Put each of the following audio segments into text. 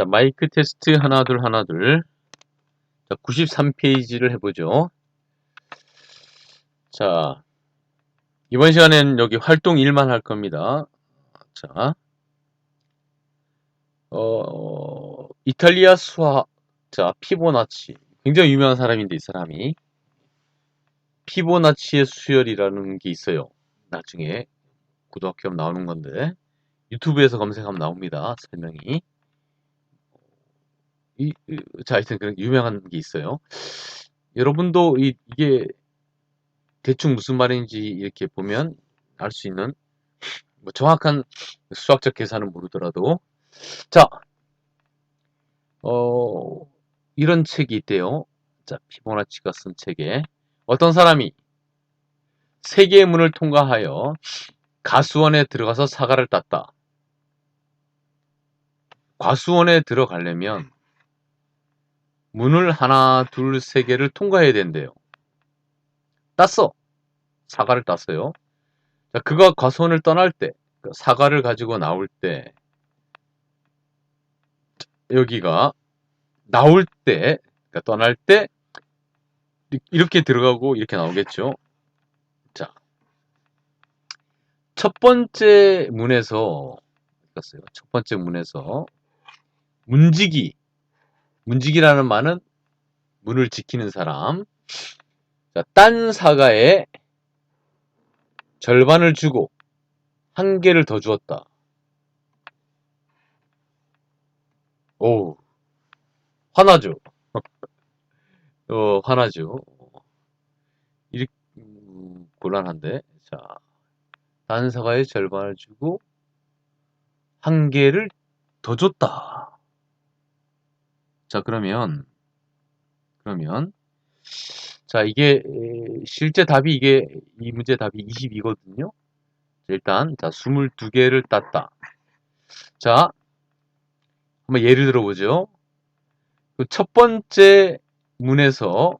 자, 마이크 테스트 하나 둘 하나 둘. 자, 93페이지를 해보죠. 자, 이번 시간엔 여기 활동 1만 할 겁니다. 자, 어, 이탈리아 수학 자 피보나치. 굉장히 유명한 사람인데, 이 사람이. 피보나치의 수열이라는 게 있어요. 나중에 고등학교 나오는 건데, 유튜브에서 검색하면 나옵니다. 설명이. 이, 이- 자, 하여튼 그런 유명한 게 있어요. 여러분도 이, 이게 대충 무슨 말인지 이렇게 보면 알 수 있는 뭐 정확한 수학적 계산은 모르더라도 자, 어, 이런 책이 있대요. 자, 피보나치가 쓴 책에 어떤 사람이 세계의 문을 통과하여 가수원에 들어가서 사과를 땄다. 과수원에 들어가려면 문을 하나, 둘, 세 개를 통과해야 된대요. 땄어. 사과를 땄어요. 자, 그가 과수원을 떠날 때, 그 사과를 가지고 나올 때, 여기가 나올 때, 그러니까 떠날 때, 이- 이렇게 들어가고 이렇게 나오겠죠. 자, 첫 번째 문에서. 첫 번째 문에서, 문지기, 문지기라는 말은 문을 지키는 사람. 자, 딴 사과에 절반을 주고 한 개를 더 주었다. 오, 화나죠? 어, 화나죠? 이렇게, 음, 곤란한데. 자, 딴 사과에 절반을 주고 한 개를 더 줬다. 자, 그러면, 그러면, 자, 이게, 에, 실제 답이 이게, 이 문제 답이 22거든요. 일단, 자, 22개를 땄다. 자, 한번 예를 들어보죠. 그 첫 번째 문에서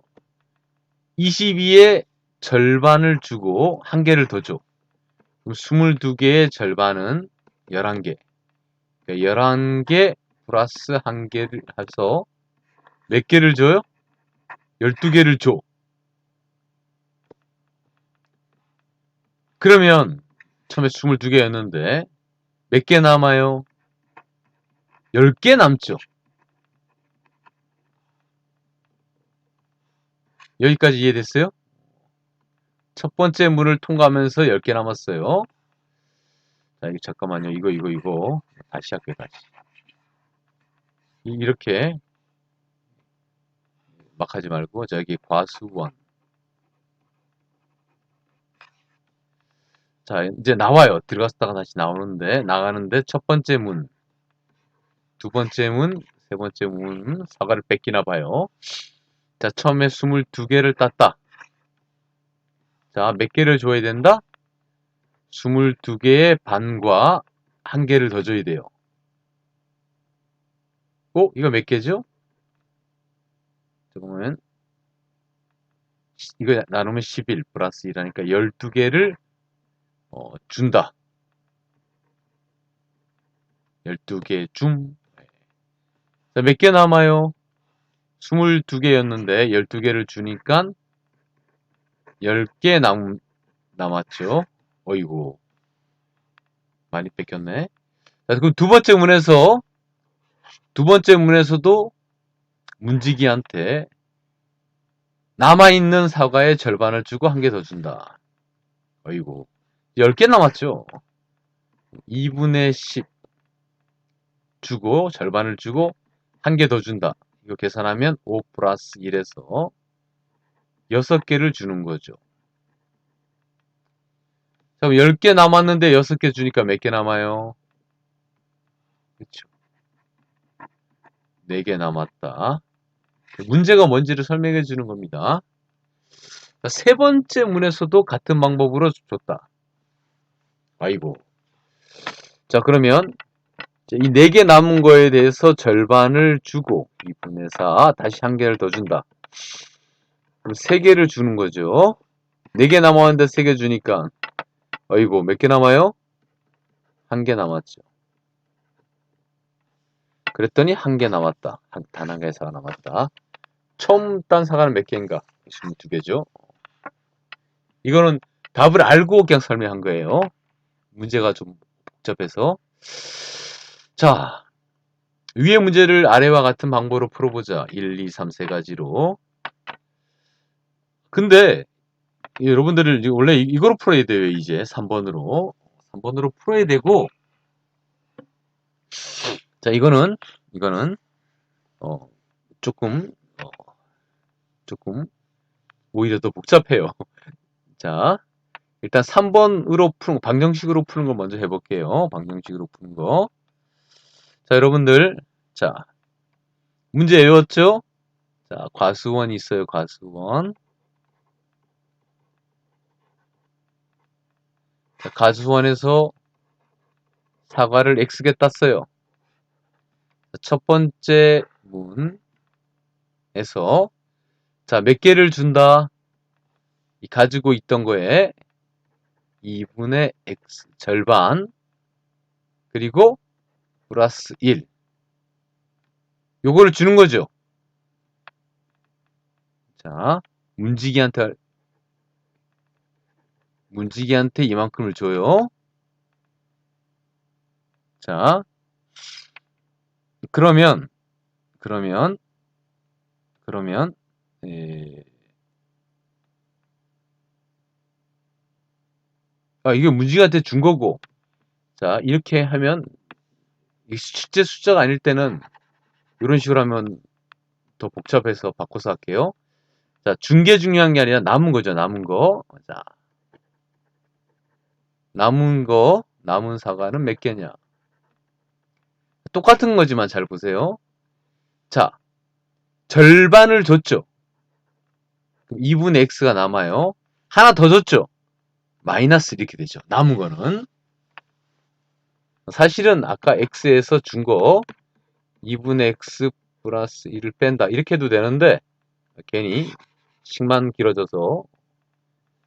22의 절반을 주고 한 개를 더 줘. 그럼 22개의 절반은 11개. 그러니까 11개 플러스 한 개를 해서 몇 개를 줘요? 12개를 줘. 그러면 처음에 22개였는데 몇 개 남아요? 10개 남죠. 여기까지 이해됐어요? 첫 번째 문을 통과하면서 10개 남았어요. 자, 이거 잠깐만요. 이거, 이거, 이거. 다시 할게요, 다시. 이- 이렇게 막 하지 말고, 저기 과수원. 자, 이제 나와요. 들어갔다가 다시 나오는데, 나가는데 첫 번째 문, 두 번째 문, 세 번째 문, 사과를 뺏기나 봐요. 자, 처음에 22개를 땄다. 자, 몇 개를 줘야 된다? 22개의 반과 한 개를 더 줘야 돼요. 어? 이거 몇 개죠? 잠깐만. 이거 나누면 11 플러스 2라니까 12개를 어, 준다. 12개 중. 자, 몇 개 남아요? 22개였는데 12개를 주니까 10개 남, 남았죠. 어이구. 많이 뺏겼네. 자, 그럼 두 번째 문에서, 두 번째 문에서도 문지기한테 남아있는 사과의 절반을 주고 한 개 더 준다. 어이구. 10개 남았죠. 2분의 10 주고, 절반을 주고, 한 개 더 준다. 이거 계산하면 5 플러스 1에서 6개를 주는 거죠. 자, 그럼 10개 남았는데 6개 주니까 몇 개 남아요? 그쵸. 4개 남았다. 문제가 뭔지를 설명해 주는 겁니다. 자, 세 번째 문에서도 같은 방법으로 줬다. 아이고. 자, 그러면 이 4개 남은 거에 대해서 절반을 주고 2분의 4 다시 한 개를 더 준다. 그럼 3개를 주는 거죠. 4개 남았는데 3개 주니까 어이고 몇 개 남아요? 한 개 남았죠. 그랬더니 한 개 남았다. 단 한 개의 사가 남았다. 처음 딴 사과는 몇 개인가? 22개죠. 이거는 답을 알고 그냥 설명한 거예요. 문제가 좀 복잡해서. 자, 위의 문제를 아래와 같은 방법으로 풀어보자. 1, 2, 3, 세 가지로. 근데 여러분들을 원래 이거로 풀어야 돼요. 이제 3번으로. 3번으로 풀어야 되고 자, 이거는 이거는 어 조금 어, 조금 오히려 더 복잡해요. 자, 일단 3번으로 푸는 거, 방정식으로 푸는 거 먼저 해볼게요. 방정식으로 푸는 거. 자, 여러분들, 자, 문제 외웠죠? 자, 과수원 있어요, 과수원. 자, 과수원에서 사과를 X개 땄어요. 첫 번째 문에서 자, 몇 개를 준다? 이 가지고 있던 거에 2분의 x 절반 그리고 플러스 1 요거를 주는 거죠. 자, 문지기한테 문지기한테 이만큼을 줘요. 자, 그러면 그러면 그러면 에, 아, 이게 문지기한테 준 거고 자 이렇게 하면 실제 숫자가 아닐 때는 이런 식으로 하면 더 복잡해서 바꿔서 할게요. 자, 준게 중요한 게 아니라 남은 거죠. 남은 거. 자, 남은 거, 남은 사과는 몇 개냐? 똑같은 거지만 잘 보세요. 자, 절반을 줬죠. 2분의 x가 남아요. 하나 더 줬죠. 마이너스 이렇게 되죠. 남은 거는. 사실은 아까 x에서 준 거 2분의 x 플러스 1을 뺀다. 이렇게 해도 되는데 괜히 식만 길어져서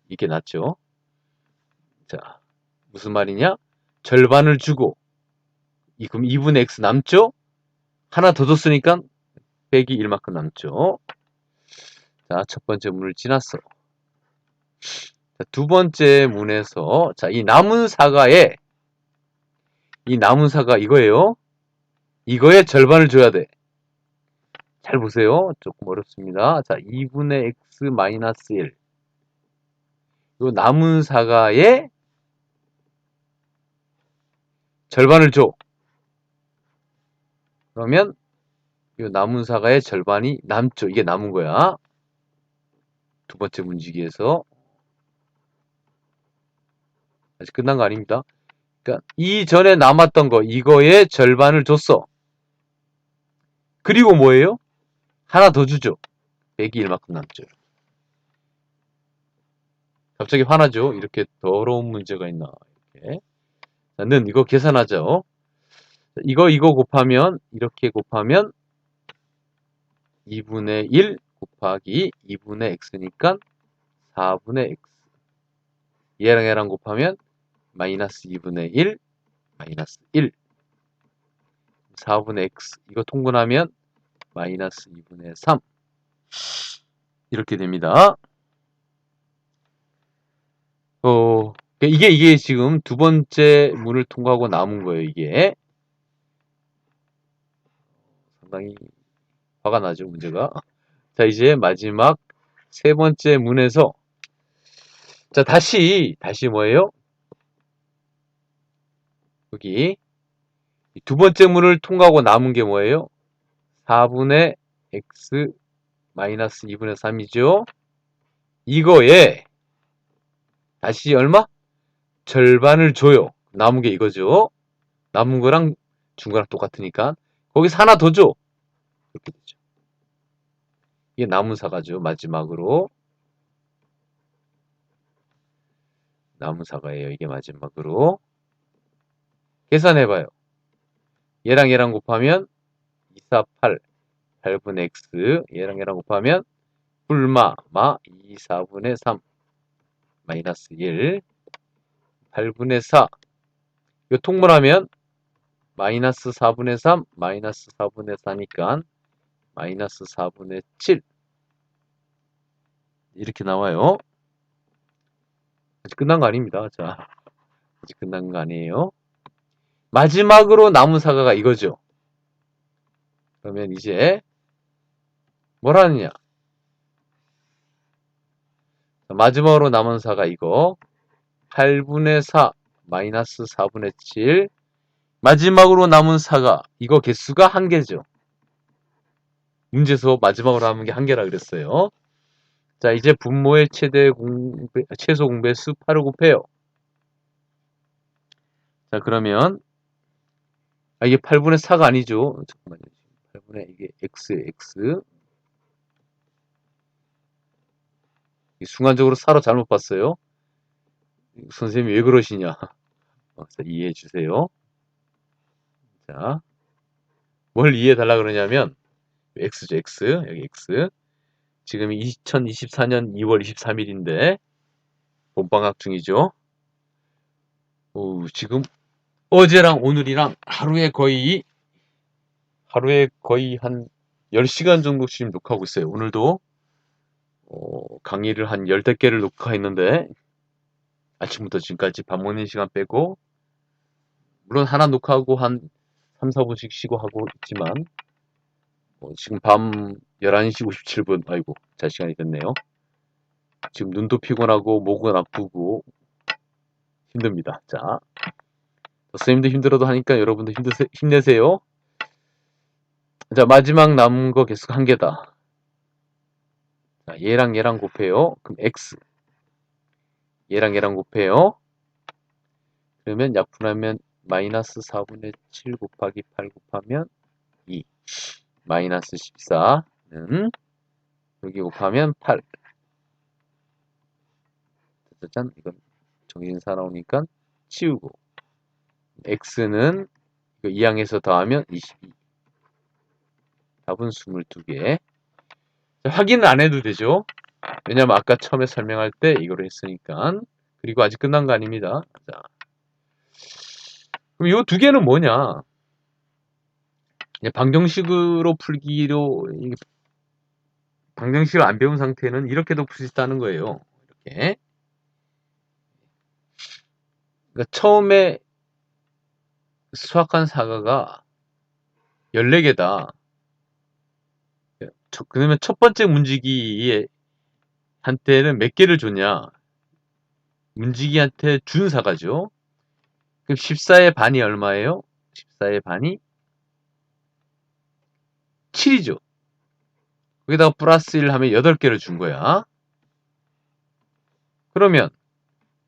이게 낫죠. 자, 무슨 말이냐? 절반을 주고 이 그럼 2분의 x 남죠? 하나 더 줬으니까 빼기 1만큼 남죠. 자, 첫 번째 문을 지났어. 자, 두 번째 문에서 자, 이 남은 사과에 이 남은 사과 이거예요. 이거의 절반을 줘야 돼. 잘 보세요. 조금 어렵습니다. 자, 2분의 x 마이너스 1. 요 남은 사과의 절반을 줘. 그러면 이 남은 사과의 절반이 남죠. 이게 남은 거야. 두 번째 문지기에서 아직 끝난 거 아닙니다. 그러니까 이전에 남았던 거 이거의 절반을 줬어. 그리고 뭐예요? 하나 더 주죠. 100이 1만큼 남죠. 갑자기 화나죠? 이렇게 더러운 문제가 있나. 이렇게. 자, 는 이거 계산하죠. 이거 이거 곱하면 이렇게 곱하면 2분의 1 곱하기 2분의 x니까 4분의 x 얘랑 얘랑 곱하면 마이너스 2분의 1 마이너스 1 4분의 x 이거 통분하면 마이너스 2분의 3 이렇게 됩니다. 어, 이게 이게 지금 두 번째 문을 통과하고 남은 거예요. 이게 상당히 화가 나죠, 문제가. 자, 이제 마지막 세 번째 문에서 자, 다시 다시 뭐예요? 여기 두 번째 문을 통과하고 남은 게 뭐예요? 4분의 x 마이너스 2분의 3이죠. 이거에 다시 얼마? 절반을 줘요. 남은 게 이거죠. 남은 거랑 준 거랑 똑같으니까 거기서 하나 더 줘. 이렇게 되죠. 이게 남은 사과죠. 마지막으로 남은 사과예요. 이게 마지막으로 계산해봐요. 얘랑 얘랑 곱하면 2, 4, 8 8분의 x 얘랑 얘랑 곱하면 불마 마 2, 4분의 3 마이너스 1 8분의 4 이거 통분하면 마이너스 4분의 3, 마이너스 4분의 4니까 마이너스 4분의 7 이렇게 나와요. 아직 끝난 거 아닙니다. 자, 아직 끝난 거 아니에요. 마지막으로 남은 사과가 이거죠. 그러면 이제 뭘 하느냐? 마지막으로 남은 사가 이거 8분의 4 마이너스 4분의 7 마지막으로 남은 사가 이거 개수가 한 개죠. 문제에서 마지막으로 남은 게 한 개라 그랬어요. 자 이제 분모의 최대 공배, 최소 공배수 8을 곱해요. 자 그러면 아, 이게 8분의 4가 아니죠. 잠깐만요. 8분의 이게 x x 순간적으로 4로 잘못 봤어요. 선생님이 왜 그러시냐. 어, 자, 이해해 주세요. 자, 뭘 이해해 달라 그러냐면 x죠, x. 여기 x. 지금이 2024년 2월 23일인데 본방학 중이죠. 오, 지금 어제랑 오늘이랑 하루에 거의 하루에 거의 한 10시간 정도씩 녹화하고 있어요. 오늘도 어, 강의를 한 열댓 개를 녹화했는데 아침부터 지금까지 밥 먹는 시간 빼고 물론 하나 녹화하고 한 3, 4분씩 쉬고 하고 있지만 어, 지금 밤 11시 57분 아이고 잘 시간이 됐네요. 지금 눈도 피곤하고 목은 아프고 힘듭니다. 자, 선생님도 힘들어도 하니까 여러분도 힘드세, 힘내세요. 자, 마지막 남은 거 개수 한 개다. 자, 얘랑 얘랑 곱해요. 그럼 x. 얘랑 얘랑 곱해요. 그러면 약분하면 마이너스 4분의 7 곱하기 8 곱하면 2. 마이너스 14는 여기 곱하면 8. 짜잔, 이건 정신 사 나오니까 치우고. x는 이거 2항에서 더하면 22. 답은 22개. 확인은 안 해도 되죠. 왜냐면 아까 처음에 설명할 때 이거를 했으니까. 그리고 아직 끝난 거 아닙니다. 자. 그럼 이 두 개는 뭐냐? 방정식으로 풀기로 방정식을 안 배운 상태는 이렇게도 풀 수 있다는 거예요. 이렇게. 그러니까 처음에 수확한 사과가 14개다. 그러면 첫 번째 문지기에 한테는 몇 개를 줬냐? 문지기한테 준 사과죠. 그럼 14의 반이 얼마예요? 14의 반이 7이죠. 거기다가 플러스 1 하면 8개를 준 거야. 그러면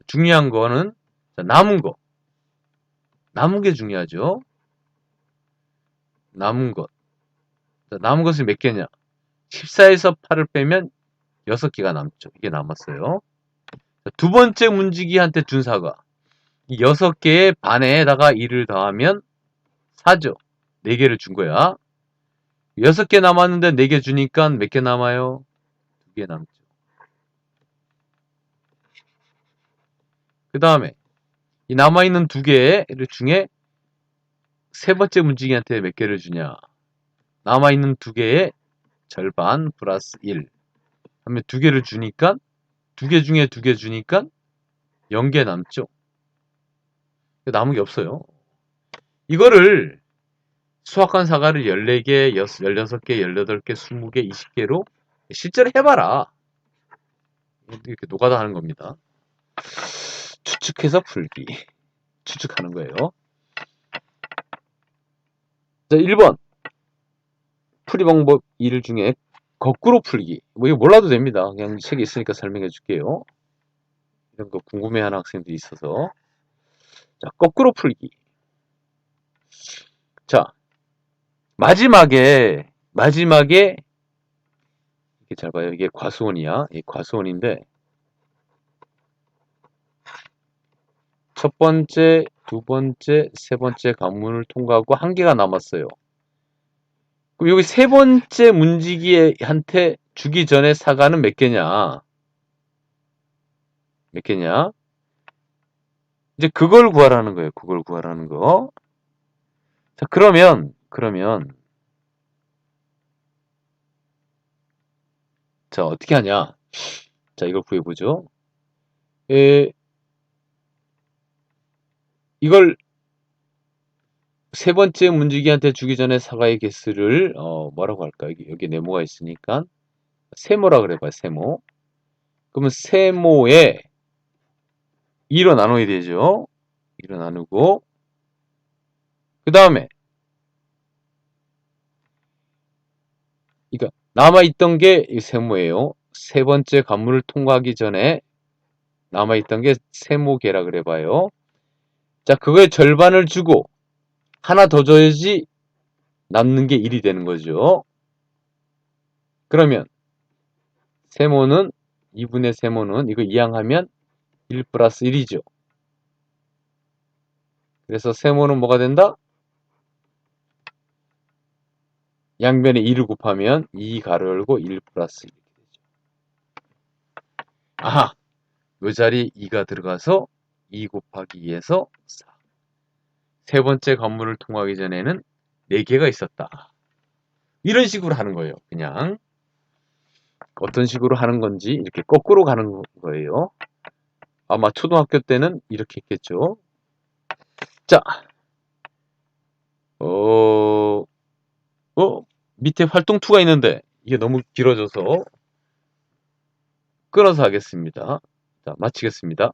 중요한 거는 남은 거. 남은 게 중요하죠. 남은 것. 남은 것이 몇 개냐? 14에서 8을 빼면 6개가 남죠. 이게 남았어요. 두 번째 문지기한테 준 사과. 이 6개의 반에다가 1을 더하면 4죠. 4개를 준 거야. 6개 남았는데 4개 주니까 몇 개 남아요? 2개 남죠. 그 다음에 이 남아있는 두 개를 중에 세 번째 문지기한테 몇 개를 주냐? 남아있는 두 개의 절반 플러스 1 하면 두 개를 주니까 두 개 중에 두 개 주니까 0개 남죠. 남은 게 없어요. 이거를 수확한 사과를 14개, 16개, 18개, 20개, 20개로 실제로 해봐라. 이렇게 노가다 하는 겁니다. 추측해서 풀기. 추측하는 거예요. 자, 1번. 풀이 방법 1 중에 거꾸로 풀기. 뭐 이거 몰라도 됩니다. 그냥 책에 있으니까 설명해 줄게요. 이런 거 궁금해하는 학생들이 있어서. 자, 거꾸로 풀기. 자, 마지막에, 마지막에, 이렇게 잘 봐요. 이게 과수원이야. 이 과수원인데, 첫 번째, 두 번째, 세 번째 관문을 통과하고 한 개가 남았어요. 그럼 여기 세 번째 문지기한테 주기 전에 사과는 몇 개냐? 몇 개냐? 이제 그걸 구하라는 거예요. 그걸 구하라는 거. 자, 그러면, 그러면, 자, 어떻게 하냐. 자, 이걸 구해보죠. 에, 이걸 세 번째 문지기한테 주기 전에 사과의 개수를, 어, 뭐라고 할까? 여기, 여기 네모가 있으니까. 세모라 그래봐요, 세모. 그러면 세모에 2로 나눠야 되죠. 2로 나누고, 그 다음에, 그러니까 남아있던 게이 세모예요. 세 번째 관문을 통과하기 전에 남아있던 게 세모계라 그래봐요. 자, 그거의 절반을 주고 하나 더 줘야지 남는 게 1이 되는 거죠. 그러면 세모는 2분의 세모는 이거 이항하면 1 플러스 1이죠. 그래서 세모는 뭐가 된다? 양변에 2를 곱하면 2 가로 열고 1 플러스 1 이렇게 되죠. 아하! 요 자리에 2가 들어가서 2 곱하기 2에서 4. 세 번째 관문을 통하기 전에는 4개가 있었다. 이런 식으로 하는 거예요. 그냥. 어떤 식으로 하는 건지 이렇게 거꾸로 가는 거예요. 아마 초등학교 때는 이렇게 했겠죠. 자, 어, 어, 밑에 활동 2가 있는데 이게 너무 길어져서 끊어서 하겠습니다. 자, 마치겠습니다.